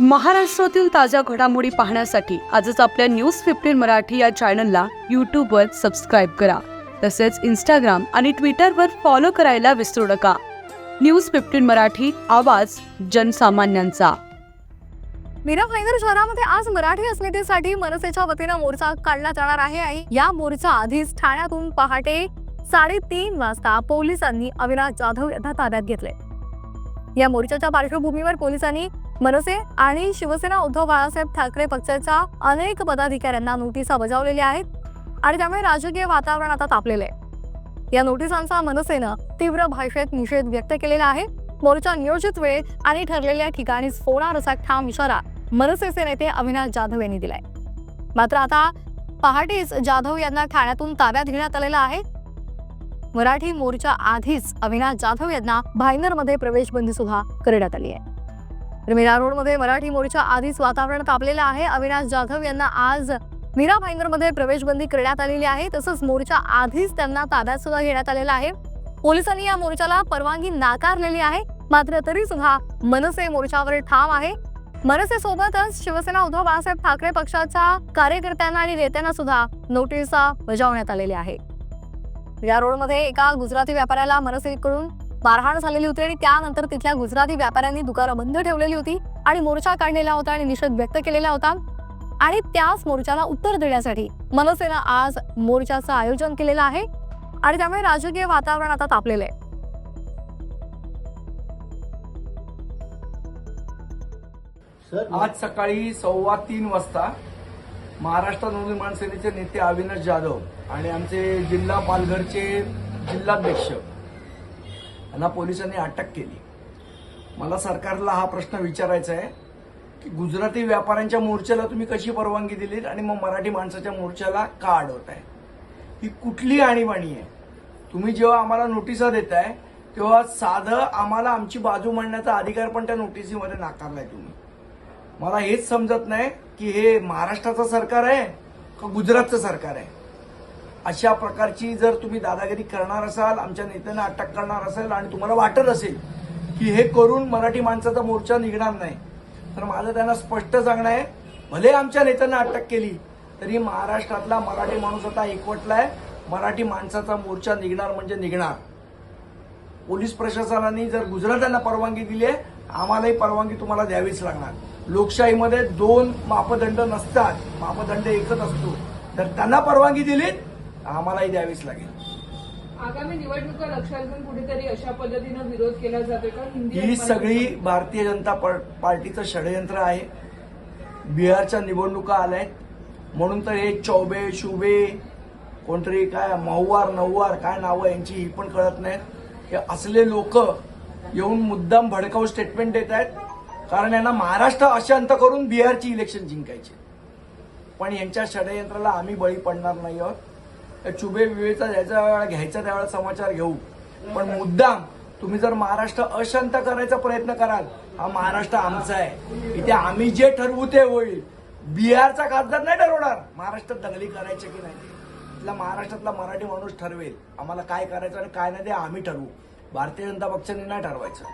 महाराष्ट्रातील ताज्या घडामोडी पाहण्यासाठी आजच आपल्या न्यूज फिफ्टीन मराठी या चॅनलला यूट्यूबवर सबस्क्राईब करा. तसेच इंस्टाग्राम आणि ट्विटरवर फॉलो करायला विसरू नका. न्यूज फिफ्टीन मराठी आवाज जनसामान्यांचा. मीरा भाईंदर शहरामध्ये आज मराठी अस्मितेसाठी मनसेच्या वतीनं मोर्चा काढला जाणार आहे आणि या मोर्चा आधीच ठाण्यातून पहाटे साडेतीन वाजता पोलिसांनी अविनाश जाधव यांना ताब्यात घेतले या मोर्चाच्या पार्श्वभूमीवर पोलिसांनी मनसे आणि शिवसेना उद्धव बाळासाहेब ठाकरे पक्षाच्या अनेक पदाधिकाऱ्यांना नोटिसा बजावलेल्या आहेत आणि त्यामुळे राजकीय वातावरण आता तापलेलं आहे. या नोटिसांचा मनसेनं तीव्र भाषेत निषेध व्यक्त केलेला आहे. मोर्चा नियोजित वेळ आणि ठरलेल्या ठिकाणीच होणार असा ठाम इशारा मनसेचे नेते अविनाश जाधव यांनी दिलाय. मात्र आता पहाटेच जाधव यांना ठाण्यातून ताब्यात घेण्यात आलेला आहे. मराठी मोर्चा आधीच अविनाश जाधव यांना भायनरमध्ये प्रवेश बंदी सुद्धा करण्यात आली आहे. तर मीरा रोडमध्ये मराठी मोर्चा आधीच वातावरण तापलेलं आहे. अविनाश जाधव यांना आज मीरा भाईंदरमध्ये प्रवेशबंदी करण्यात आलेली आहे. तसंच मोर्चा आधीच त्यांना ताब्यात सुद्धा घेण्यात आलेला आहे. पोलिसांनी या मोर्चाला परवानगी नाकारलेली आहे. मात्र तरी सुद्धा मनसे मोर्चावर ठाम आहे. मनसे सोबतच शिवसेना उद्धव बाळासाहेब ठाकरे पक्षाच्या कार्यकर्त्यांना आणि नेत्यांना सुद्धा नोटीसा बजावण्यात आलेली आहे. या रोडमध्ये एका गुजराती व्यापाऱ्याला मनसेकडून मारहाण झालेली होती आणि त्यानंतर तिथल्या गुजराती व्यापाऱ्यांनी दुकानं बंद ठेवलेली होती आणि मोर्चा काढलेला होता आणि निषेध व्यक्त केलेला होता. आणि त्याच मोर्चाला उत्तर देण्यासाठी मनसेनं आज मोर्चाचं आयोजन केलेलं आहे आणि त्यामुळे राजकीय वातावरण आता तापलेलं आहे. आज सकाळी सव्वा तीन वाजता महाराष्ट्र नवनिर्माण सेनेचे नेते अविनाश जाधव आणि आमचे जिल्हा पालघरचे जिल्हाध्यक्ष यांना पोलिसांनी अटक केली. मला सरकारला हा प्रश्न विचारायचा आहे की गुजराती व्यापाऱ्यांच्या मोर्चाला तुम्ही कशी परवानगी दिलीत आणि मग मराठी माणसाच्या मोर्चाला का अडवताय? ही कुठली आणीबाणी आहे? तुम्ही जेव्हा आम्हाला नोटिसा देताय तेव्हा साधं आम्हाला आमची बाजू मांडण्याचा अधिकार पण त्या नोटिसीमध्ये नाकारलाय तुम्ही. मला हेच समजत नाही की हे महाराष्ट्राचं सरकार आहे का गुजरातचं सरकार आहे? अशा प्रकारची जर तुम्ही दादागिरी करणार असाल आमच्या नेत्यांना अटक करणार असेल आणि तुम्हाला वाटत असेल की हे करून मराठी माणसाचा मोर्चा निघणार नाही तर माझं त्यांना स्पष्ट सांगणं आहे भले आमच्या नेत्यांना अटक केली तरी महाराष्ट्रातला मराठी माणूस आता एकवटलाय. मराठी माणसाचा मोर्चा निघणार म्हणजे निघणार. पोलीस प्रशासनाने जर गुजरात्यांना परवानगी दिली आहे आम्हालाही परवानगी तुम्हाला द्यावीच लागणार. लोकशाहीमध्ये दोन मापदंड नसतात मापदंड एकच असतो. तर त्यांना परवानगी दिली आम्हालाही द्यावीच लागेल. आगामी निवडणुका लक्षात घेऊन कुठेतरी अशा पद्धतीनं विरोध केला जातोय का? हिंदी ही सगळी भारतीय जनता पार- पार्टीचं षडयंत्र आहे. बिहारच्या निवडणुका आल्यात. म्हणून तर हे चौबे शुबे कोणतरी काय महुवार नऊवार काय नावं यांची ही पण कळत नाहीत. हे असले लोक येऊन मुद्दाम भडकाऊ स्टेटमेंट देत आहेत. कारण यांना महाराष्ट्र अशांत करून बिहारची इलेक्शन जिंकायची. पण यांच्या षडयंत्राला आम्ही बळी पडणार नाही आहोत. चुबे विवेचा ज्याच्या वेळा घ्यायचा त्यावेळा समाचार घेऊ. पण मुद्दाम तुम्ही जर महाराष्ट्र अशांत करायचा प्रयत्न कराल हा महाराष्ट्र आमचा आहे. इथे आम्ही जे ठरवू ते होईल. बिहारचा खासदार नाही ठरवणार. महाराष्ट्रात दंगली करायची की नाही? इथला महाराष्ट्रातला मराठी माणूस ठरवेल. आम्हाला काय करायचं आणि काय नाही ते आम्ही ठरवू. भारतीय जनता पक्षाने नाही ठरवायचं.